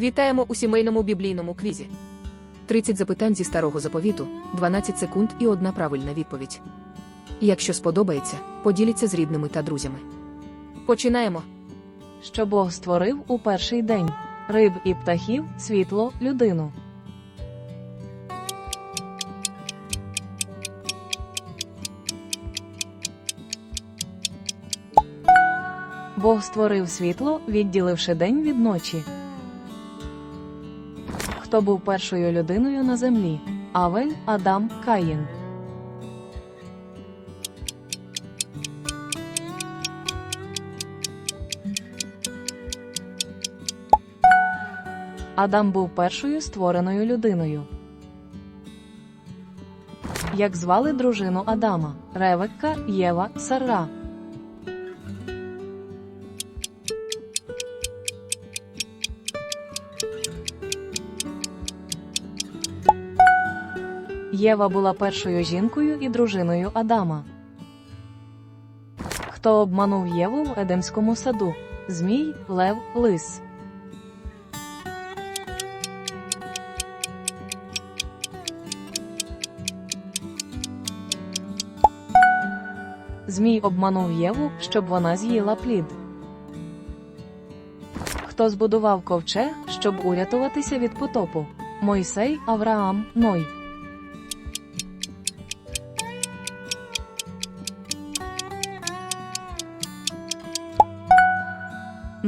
Вітаємо у сімейному біблійному квізі. 30 запитань зі старого заповіту, 12 секунд і одна правильна відповідь. Якщо сподобається, поділіться з рідними та друзями. Починаємо. що Бог створив у перший день риб і птахів, світло, людину. Бог створив світло, відділивши день від ночі. Хто був першою людиною на землі? Авель, Адам, Каїн. Адам був першою створеною людиною. Як звали дружину Адама? Ревекка, Єва, Сара. Єва була першою жінкою і дружиною Адама. Хто обманув Єву в Едемському саду? Змій, Лев, Лис. Змій обманув Єву, щоб вона з'їла плід. Хто збудував ковчег, щоб урятуватися від потопу? Мойсей, Авраам, Ной.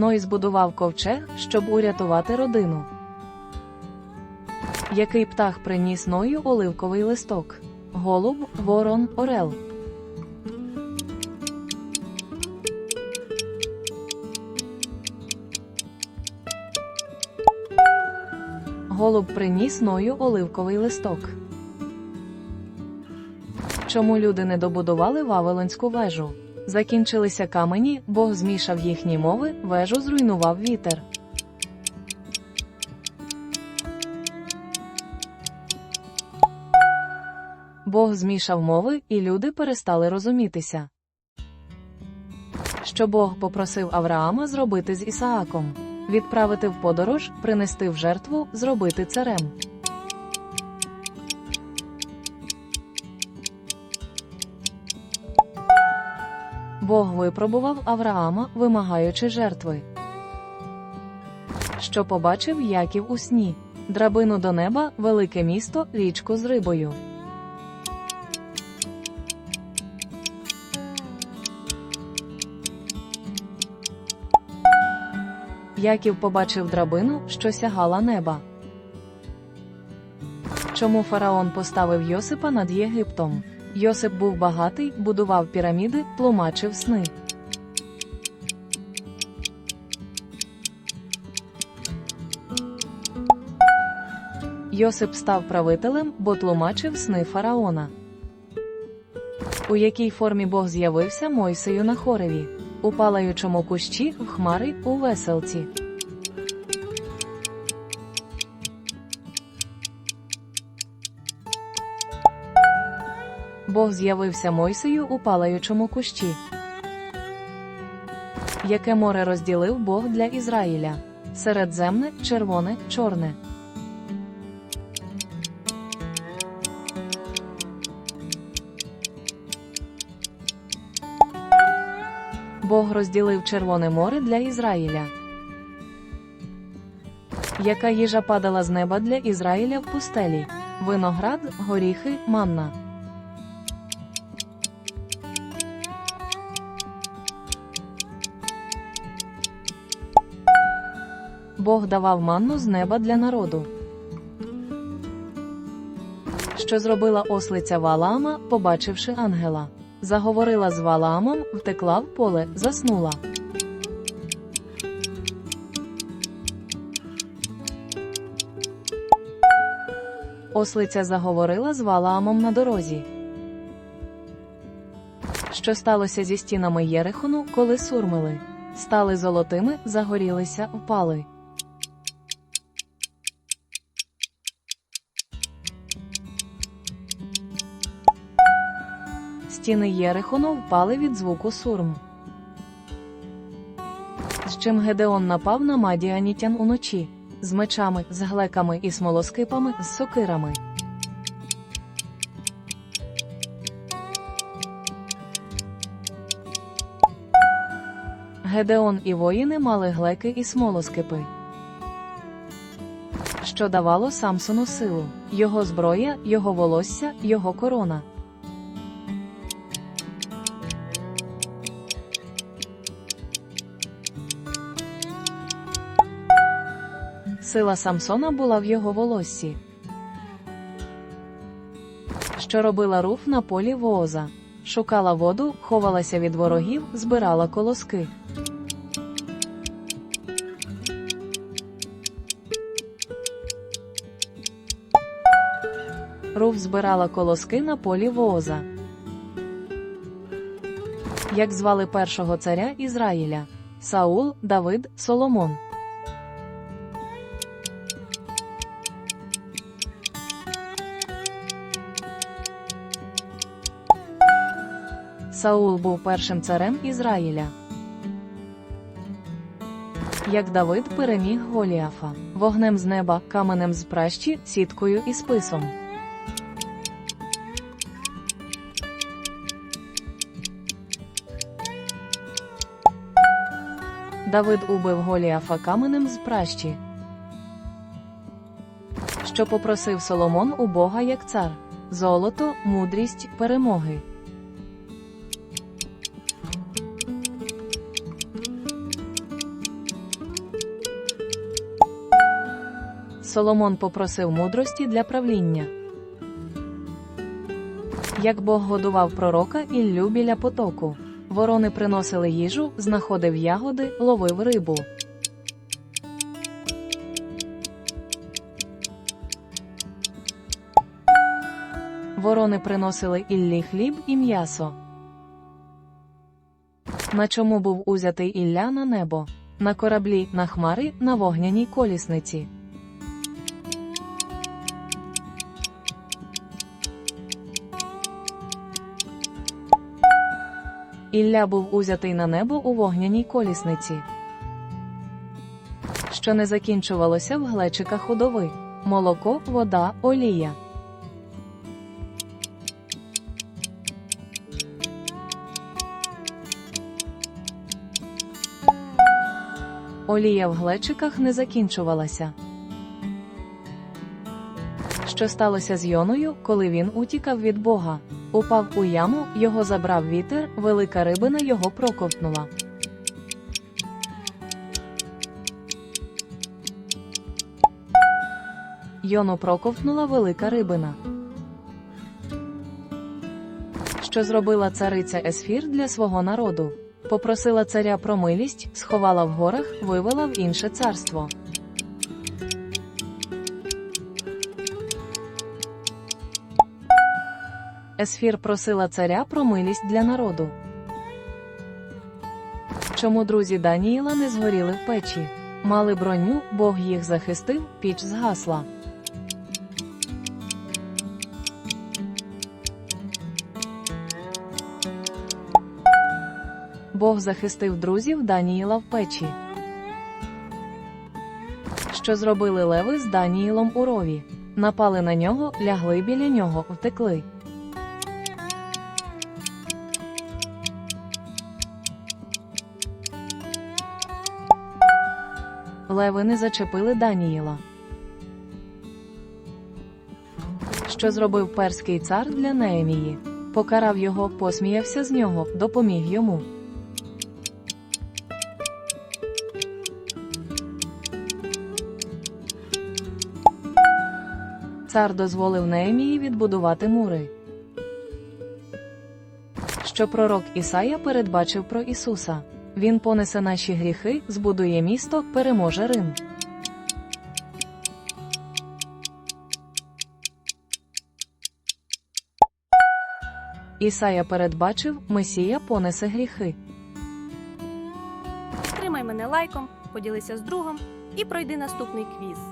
Ной збудував ковчег, щоб урятувати родину. Який птах приніс Ною оливковий листок? Голуб, ворон, орел. Голуб приніс Ною оливковий листок. Чому люди не добудували Вавилонську вежу? Закінчилися камені, Бог змішав їхні мови, вежу зруйнував вітер. Бог змішав мови, і люди перестали розумітися. Що Бог попросив Авраама зробити з Ісааком? Відправити в подорож, принести в жертву, зробити царем. Бог випробував Авраама, вимагаючи жертви. Що побачив Яків у сні? Драбину до неба, велике місто, річку з рибою. Яків побачив драбину, що сягала неба. Чому фараон поставив Йосипа над Єгиптом? Йосип був багатий, будував піраміди, тлумачив сни. Йосип став правителем, бо тлумачив сни фараона. У якій формі Бог з'явився Мойсею на хореві? У палаючому кущі, в хмари, у веселці. Бог з'явився Мойсею у палаючому кущі. Яке море розділив Бог для Ізраїля? Середземне, червоне, чорне. Бог розділив Червоне море для Ізраїля. Яка їжа падала з неба для Ізраїля в пустелі? Виноград, горіхи, манна. Бог давав манну з неба для народу. Що зробила ослиця Валаама, побачивши ангела? Заговорила з Валаамом, втекла в поле, заснула. Ослиця заговорила з Валаамом на дорозі. Що сталося зі стінами Єрихону, коли сурмили? Стали золотими, загорілися, впали. Стіни Єрихону впали від звуку сурм. З чим Гедеон напав на Мадіанітян уночі? з мечами, з глеками і смолоскипами, з сокирами. Гедеон і воїни мали глеки і смолоскипи. Що давало Самсону силу, його зброя, його волосся, його корона. Сила Самсона була в його волоссі. Що робила руф на полі вооза? Шукала воду, ховалася від ворогів, збирала колоски. Руф збирала колоски на полі вооза. Як звали першого царя Ізраїля? Саул, Давид, Соломон. Саул був першим царем Ізраїля. Як Давид переміг Голіафа вогнем з неба, каменем з пращі, сіткою і списом. Давид убив Голіафа каменем з пращі. Що попросив Соломон у Бога як цар золото, мудрість, перемоги. Соломон попросив мудрості для правління. Як Бог годував пророка Іллю біля потоку. Ворони приносили їжу, знаходив ягоди, ловив рибу. Ворони приносили Іллі хліб і м'ясо. На чому був узятий Ілля на небо? На кораблі, на хмари, на вогняній колісниці. Ілля був узятий на небо у вогняній колісниці, що не закінчувалося в глечиках худови молоко, вода, олія. Олія в глечиках не закінчувалася. Що сталося з Йоною, коли він утікав від Бога? Упав у яму, його забрав вітер, велика рибина його проковтнула. Йону проковтнула велика рибина. Що зробила цариця Есфір для свого народу? Попросила царя про милість, сховала в горах, вивела в інше царство. Есфір просила царя про милість для народу. Чому друзі Даніїла не згоріли в печі? Мали броню, Бог їх захистив, піч згасла. Бог захистив друзів Даніїла в печі. Що зробили леви з Даніїлом у рові? Напали на нього, лягли біля нього, втекли. Леви не зачепили Даніїла. Що зробив перський цар для Неемії? Покарав його, посміявся з нього, допоміг йому. Цар дозволив Неемії відбудувати мури. Що пророк Ісая передбачив про Ісуса. Він понесе наші гріхи, збудує місто, переможе Рим. Ісая передбачив, Месія понесе гріхи. Підтримай мене лайком, поділися з другом і пройди наступний квіз.